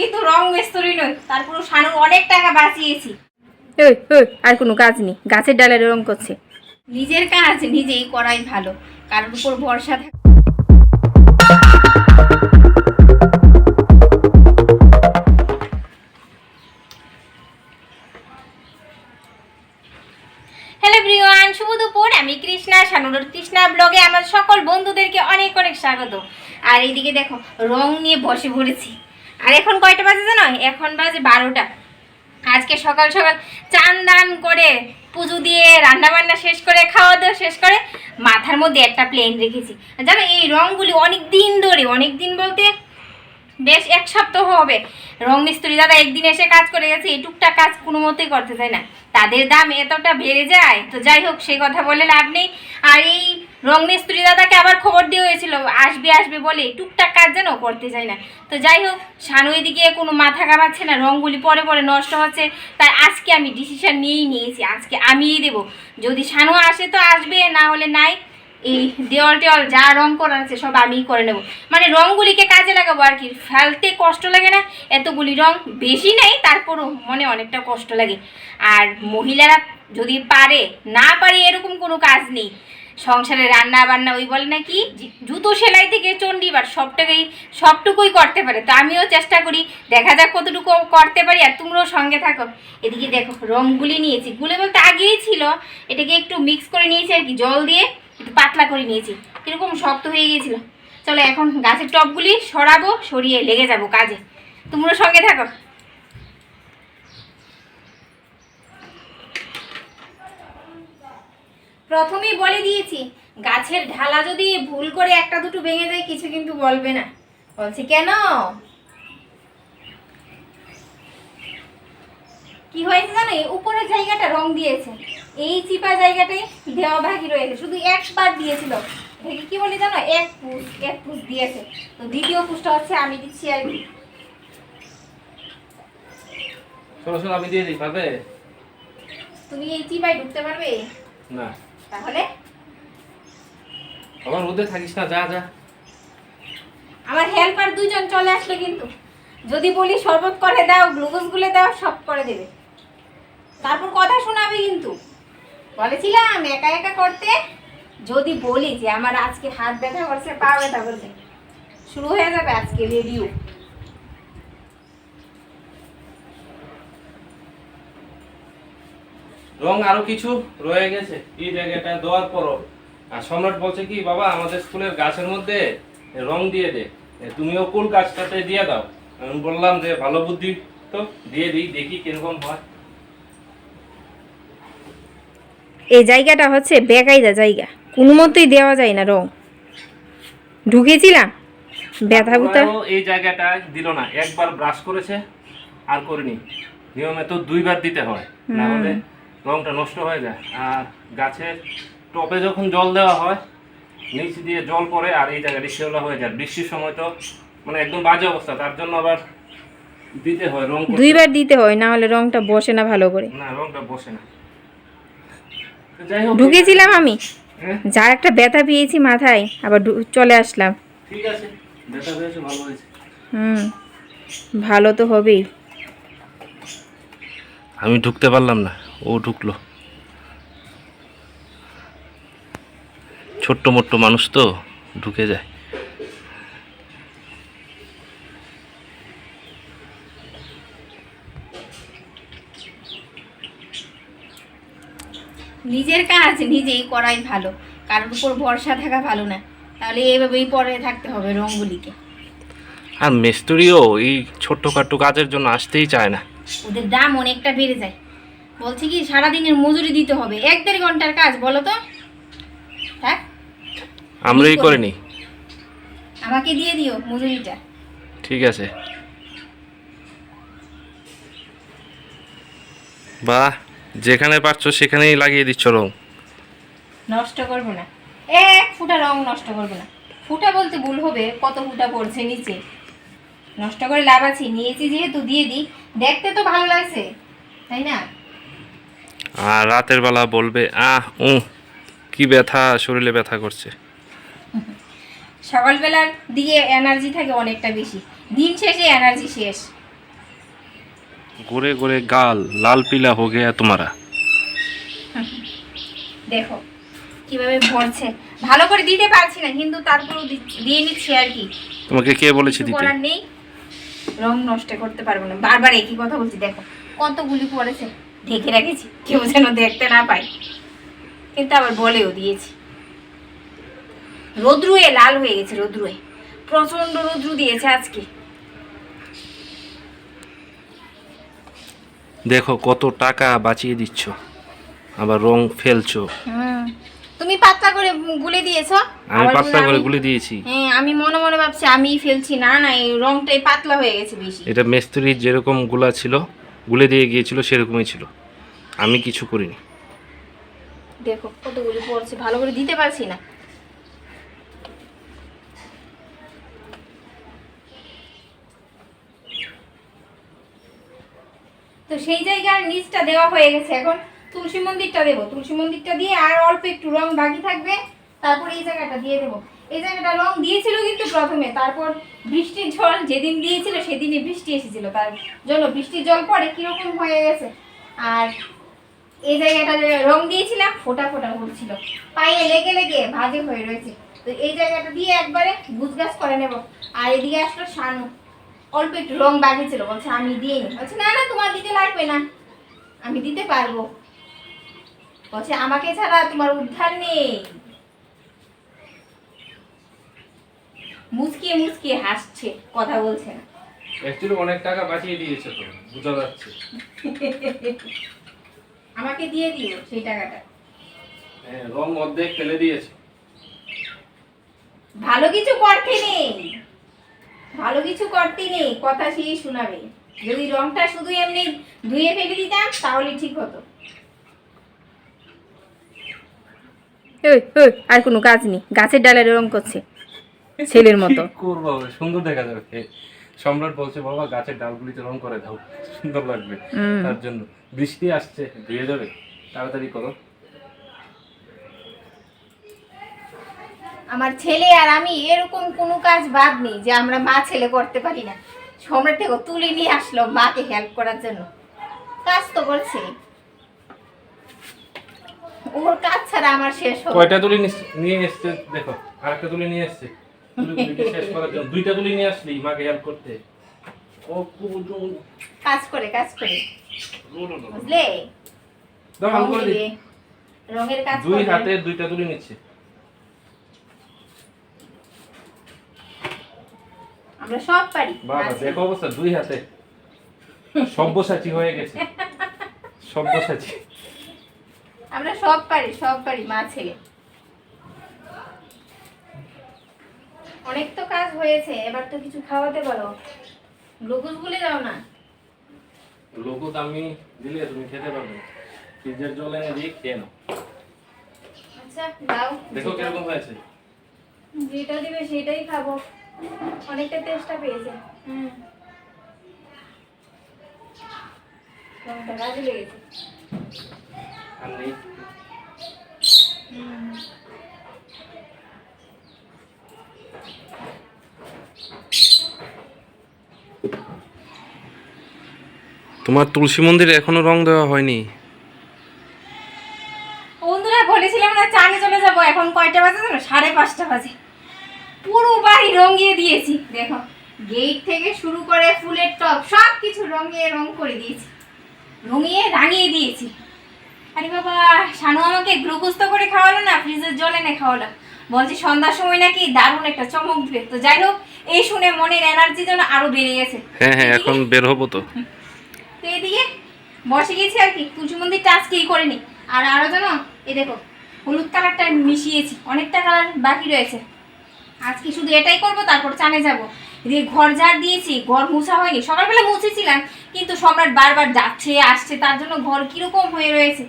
কিন্তু রং মিস্ত্রি নই তারপর শানুর অনেক টাকা বাঁচিয়েছি। ওই ওই আর কোনো কাজ নেই গাছের ডালে রং করছে। নিজের কাজ নিজেই করাই ভালো কারোর উপর ভরসা থাকে হ্যালো ব্রিওয়ান শুভ দুপুর আমি কৃষ্ণা শানুর কৃষ্ণা ব্লগে আমার সকল বন্ধুদেরকে অনেক অনেক স্বাগত। আর এইদিকে দেখো রং নিয়ে বসে পড়েছি। আর এখন কয়টা বাজে জানো এখন বাজে বারোটা। আজকে সকাল সকাল চান দান করে, পুজো দিয়ে রান্না বান্না শেষ করে, খাওয়া দাওয়া শেষ করে, মাথার মধ্যে একটা প্লেন রেখেছি। জানো, এই রঙগুলি অনেক দিন ধরে অনেক দিন বলতে বেশ এক সপ্তাহ হবে। রং মিস্ত্রি দাদা একদিন এসে কাজ করে গেছে, এই টুকটাক কাজ কোনো মতেই করতে চায় না। তাদের দাম এতটা বেড়ে যায়, তো যাই হোক সেই কথা বলে লাভ নেই। আর এই রং মিস্ত্রি আবার খবর দিয়ে হয়েছিল, আসবে আসবে বলে। টুকটাক কাজ যেন করতে চায় না। তো যাই হোক, শানু এদিকে কোনো মাথা কামাচ্ছে না রঙগুলি পরে পরে নষ্ট হচ্ছে। তাই আজকে আমি ডিসিশন নিয়েই নিয়েছি, আজকে আমিই দেবো। যদি শানু আসে তো আসবে, না হলে নাই। এই দেওয়াল টেওয়াল যা রং করার আছে, সব আমিই করে নেব। মানে রঙগুলিকে কাজে লাগাবো আর কি। ফেলতে কষ্ট লাগে না, এতগুলি রং বেশি নেই, তারপরও মনে অনেকটা কষ্ট লাগে। আর মহিলারা যদি পারে না পারে এরকম কোনো কাজ নেই। সংসারে রান্না বান্না ওই বলে নাকি? জুতো সেলাই থেকে চণ্ডীবার সবটাকেই সবটুকুই করতে পারে। তো আমিও চেষ্টা করি দেখা যাক কতটুকু করতে পারি আর তোমরাও সঙ্গে থাকো। এদিকে দেখো রঙগুলি নিয়েছি। গুলে বলতে আগেই ছিল এটাকে একটু মিক্স করে নিয়েছি আর কি জল দিয়ে একটু পাতলা করে নিয়েছি। কীরকম শক্ত হয়ে গিয়েছিল। চলো এখন গাছের টপগুলি সরাবো সরিয়ে লেগে যাব কাজে। তোমরা সঙ্গে থাকো। প্রথমেই বলে দিয়েছি গাছের ঢালা যদি ভুল করে একটা দুটো ভেঙে যায় কিছু কিন্তু বলবে না। বলছি কেন? কি হয়েছে জানো? এই উপরের জায়গাটা রং দিয়েছে। এই চিপা জায়গাটাই দেওয়া বাকি রয়েছে। শুধু একবার দিয়েছিল। এটাকে কি বলে জানো? এক পুষ এক পুষ দিয়েছে। তো দ্বিতীয় পুষটা হচ্ছে আমি দিচ্ছি আর কি। আমি দিয়ে দিই পারবে? তুমি এই চিপায় ঢুকতে পারবে? না। তাহলে? আমার মধ্যে থাকিস না যা যা। আমার হেল্পার দুইজন চলে আসলো কিন্তু। যদি বলি শরবত করে দাও গ্লুকোজ গুলে দাও সব করে দেবে। তারপর কথা শোনাবে কিন্তু। বলেছিলাম একা একা করতে। যদি বলি যে আমার আজকে হাত ব্যথা করছে পা ব্যথা করছে শুরু হয়ে যাবে আজকে রেডিও রং আরও কিছু রয়ে গেছে। এই জায়গাটা দেওয়ার পরও। আর সম্রাট বলছে কি বাবা আমাদের স্কুলের গাছের মধ্যে রং দিয়ে দে। তুমিও কোন গাছটাতে দিয়ে দাও? আমি বললাম যে ভালো বুদ্ধি তো দিয়ে দিই দেখি কীরকম হয়। এই জায়গাটা হচ্ছে বেকায়দা জায়গা। কোনো মতেই দেওয়া যায় না রং। ঢুকেছিলাম। ব্যথা বুথা এই জায়গাটা দিল না। একবার ব্রাশ করেছে আর করিনি। নিয়মে তো দুইবার দিতে হয়। না হলে রংটা নষ্ট হয়ে যায়। আর গাছের টপে যখন জল দেওয়া হয় নিচ দিয়ে জল পড়ে আর এই জায়গাটি শেওলা হয়ে যায়। বৃষ্টির সময় তো মানে একদম বাজে অবস্থা তার জন্য আবার দিতে হয় রং দুইবার দিতে হয় না হলে রংটা বসে না ভালো করে। না রংটা বসে না। ঢুকেছিলাম আমি। হ্যাঁ, যার একটা ব্যথা পেয়েছি মাথায় আবার চলে আসলাম। ঠিক আছে ব্যথা হয়েছে ভালো হয়েছে। হুম ভালো তো হবেই। আমি ঢুকতে পারলাম না ও ঢুকলো। ছোট্ট মোট্ট মানুষ তো ঢুকে যায়। নিজের কাজ নিজেই করাই ভালো কারোর উপর ভরসা থাকা ভালো না। তাহলে এইভাবেই পরে থাকতে হবে রঙগুলিকে। আর মিস্ত্রিও এই ছোট্টখাট্টো কাজের জন্য আসতেই চায় না। ওদের দাম অনেকটা বেড়ে যায়। বলছে কি সারাদিনের মজুরি দিতে হবে। এক দেড় ঘণ্টার কাজ বলো তো? হ্যাঁ? আমরাই করে নিই আমাকে দিয়ে দিও মজুরিটা। ঠিক আছে। বাহ যেখানে পারছ সেখানেই লাগিয়ে দিচ্ছ রং। নষ্ট করব না। এক ফুটা রং নষ্ট করব না। ফুটা বলতে ভুল হবে কত ফুটা পড়ছে নিচে। নষ্ট করে লাভ আছে নিয়েছি যেহেতু দিয়ে দিই। দেখতে তো ভালো লাগছে তাই না? আর রাতের বেলা বলবে আহ ও কি ব্যথা শরীরে ব্যথা করছে। সকালবেলার দিয়ে এনার্জি থাকে অনেকটা বেশি। দিন শেষে এনার্জি শেষ। ঘুরে ঘুরে গাল লাল পিলা হয়ে গেয়া তোমারা। দেখো কীভাবে ভরছে। ভালো করে দিতে পারছি না কিন্তু তারপরেও দিয়ে নিচ্ছি আর কি। তোমাকে কে বলেছে দিতে? নেই। রং নষ্ট করতে পারব না। বারবার একই কথা বলছি দেখো কতগুলি পড়েছে। ঢেকে রেখেছি কেউ যেন দেখতে না পায়। কিন্তু আবার বলেও দিয়েছি। রোদ্রুয়ে লাল হয়ে গেছে রোদ্রুয়ে। প্রচণ্ড রোদ্রু দিয়েছে আজকে। দেখো কত টাকা বাঁচিয়ে দিচ্ছ। আবার রং ফেলছো। তুমি পাতলা করে গুলে দিয়েছ? আমি পাতলা করে গুলে দিয়েছি। হ্যাঁ আমি মনে মনে ভাবছি আমি ফেলছি। না না এই রংটাই পাতলা হয়ে গেছে বেশি। এটা মিস্ত্রির যেরকমগুলা ছিল গুলে দিয়ে গিয়েছিল সেরকমই ছিল। আমি কিছু করিনি। দেখো কতগুলি পড়ছে ভালো করে দিতে পারছি না। তো সেই জায়গার নিচটা দেওয়া হয়ে গেছে এখন। তুলসী মন্দিরটা দেবো। তুলসী মন্দিরটা দিয়ে আর অল্প একটু রং বাকি থাকবে, তারপর এই জায়গাটা দিয়ে দেবো। এই জায়গাটা রং দিয়েছিল কিন্তু প্রথমে, তারপর বৃষ্টির জল যেদিন দিয়েছিল সেদিনই বৃষ্টি এসেছিল। তার জন্য বৃষ্টির জল পরে কীরকম হয়ে গেছে? আর এই জায়গাটা রং দিয়েছিলাম, ফোটা ফোটা উঠছিল। পায়ে লেগে লেগে ভাজে হয়ে রয়েছে। তো এই জায়গাটা দিয়ে একবারে গুজগাছ করে নেব। আর এদিকে আসলো শানু। অল্প একটু রং বাকি ছিল, বলছে আমি নি বলছে, না না, তোমার দিতে লাগবে না। আমি দিতে পারব। বলছে আমাকে ছাড়া তোমার উদ্ধার নেই। মুচকিয়ে মুচকিয়ে হাসছে কথা বলছে না। অ্যাকচুয়ালি অনেক টাকা বাঁচিয়ে দিয়েছে তো বোঝা যাচ্ছে। আমাকে দিয়ে দিও সেই টাকাটা। হ্যাঁ রং অর্ধেক ফেলে দিয়েছে। ভালো কিছু করতে নেই। ভালো কিছু করতে নেই কথা সেই শোনাবে। যদি রংটা শুধু এমনি ধুয়ে ফেলে দিতাম তাহলে ঠিক হতো। ওই ওই আর কোনো কাজ নেই। গাছের ডালের রং করছে। ছেলের মতো। করব? সুন্দর দেখা যাবে। সম্রাট বলছে বাবা গাছের ডালগুলিতে রং করে দাও। সুন্দর লাগবে। তার জন্য বৃষ্টি আসছে ধুয়ে যাবে। তাড়াতাড়ি করো। আমার ছেলে আর আমি এরকম কোনো কাজ বাদ নেই যে আমরা মা ছেলে করতে পারি না। সম্রাট থেকে তুলে নিয়ে আসলো মাকে হেল্প করার জন্য। কাজ তো করছে ওর কাজ ছাড়া আমার শেষ হবে কয়টা তুলি নিয়ে এসছে দেখো আরেকটা তুলি নিয়ে এসছে। শেষ করার জন্য। দুইটা তুলি নিয়ে আসলি মাকে হেল্প করতে। ও। কাজ করে কাজ করে। বুঝলে? দাও, করে দিই। রঙের কাজ দুই হাতে দুইটা তুলি নিচ্ছে। আমরা সব পারি। বাবা দেখো অবস্থা দুই হাতে। সব্যসাচী হয়ে গেছে। সব্যসাচী। আমরা সব পারি সব পারি মা ছেলে। অনেক তো কাজ হয়েছে এবার তো কিছু খাওয়াতে বলো। গ্লুকোজ ভুলে যাও না। লোকো আমি দিলে তুমি খেতে পারবে। ফ্রিজের জল এনে দিয়ে খেয়ে নাও। আচ্ছা দাও। দেখো যেটা- কীরকম হয়েছে। যেটা দিবে সেটাই খাব। অনেকটা টেস্টটা পেয়েছে। হুম। রংটা কাজে লেগেছে আর নেই হুম। তোমার তুলসী মন্দিরে এখনও রং দেওয়া হয়নি। বন্ধুরা বলেছিলাম না চানে চলে যাব। এখন কয়টা বাজে জানো? সাড়ে পাঁচটা বাজে। পুরো বাড়ি রঙিয়ে দিয়েছি। দেখো গেট থেকে শুরু করে ফুলের টপ সব কিছু রঙিয়ে রং করে দিয়েছি। রঙিয়ে রাঙিয়ে দিয়েছি। আরে বাবা শানু আমাকে গ্লুকোজ তো করে খাওয়ালো না? ফ্রিজের জল এনে খাওয়ালো। বলছি সন্ধ্যার সময় নাকি দারুণ একটা চমক দিবে। তো যাই হোক এই শুনে মনের এনার্জি যেন আরও বেড়ে গেছে। হ্যাঁ হ্যাঁ এখন বের হব তো। তো এদিকে বসে গেছি আর কি। তুলসী মন্দিরটা আজকেই করে নি আর আরও জানো এই দেখো হলুদ কালারটা মিশিয়েছি। অনেকটা কালার বাকি রয়েছে। আজকে শুধু এটাই করব তারপর চানে যাব। এদিকে ঘর ঝাড় দিয়েছি ঘর মুছা হয়নি। সকালবেলা মুছেছিলাম কিন্তু সম্রাট বারবার যাচ্ছে আসছে তার জন্য ঘর কীরকম হয়ে রয়েছে।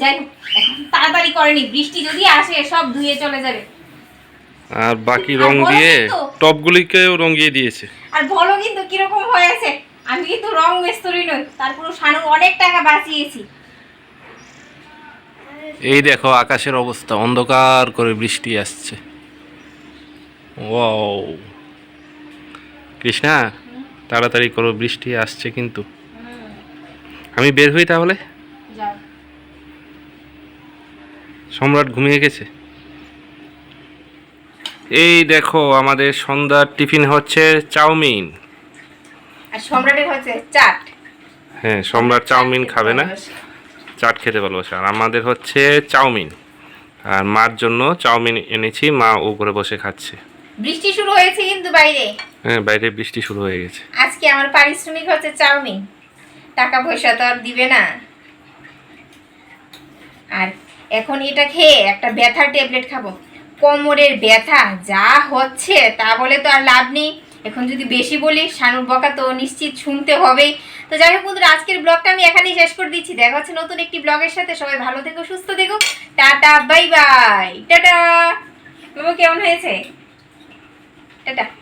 যাই হোক এখন তাড়াতাড়ি করেনি বৃষ্টি যদি আসে সব ধুয়ে চলে যাবে। আর বাকি রং দিয়ে। টপগুলিকেও রঙিয়ে দিয়েছে। আর বলো কিন্তু কীরকম হয়েছে? আমি কিন্তু রং মিস্ত্রি নই তারপর শানুর অনেক টাকা বাঁচিয়েছি। এই দেখো আকাশের অবস্থা অন্ধকার করে বৃষ্টি আসছে। ওয়াও। কৃষ্ণা তাড়াতাড়ি করো বৃষ্টি আসছে কিন্তু। আমি বের হই তাহলে? সম্রাট ঘুমিয়ে গেছে? এই দেখো আমাদের সন্ধ্যার টিফিন হচ্ছে চাউমিন। আর সম্রাটের হচ্ছে চাট। হ্যাঁ সম্রাট চাউমিন খাবে না? চাট খেতে ভালোবাসে। আর আমাদের হচ্ছে চাউমিন। আর মার জন্য চাউমিন এনেছি মা উপরে বসে খাচ্ছে। বৃষ্টি শুরু হয়েছে কিন্তু বাইরে। হ্যাঁ বাইরে বৃষ্টি শুরু হয়ে গেছে। আজকে আমার পারিশ্রমিক হচ্ছে চাউমিন। টাকা পয়সা তো আর দিবে না। আর এখন এটা খেয়ে একটা ব্যথার ট্যাবলেট খাব। কোমরের ব্যথা যা হচ্ছে তা বলে তো আর লাভ নেই। এখন যদি বেশি বলি, শানুর বকা তো নিশ্চিত শুনতে হবেই। তো যাই হোক বন্ধুরা, আজকের ব্লগটা আমি এখানেই শেষ করে দিচ্ছি। দেখা হচ্ছে নতুন একটি ব্লগের সাথে। সবাই ভালো থেকো, সুস্থ থেকো। Tata, bye bye. টাটা। বাবু, কেমন হয়েছে? টাটা।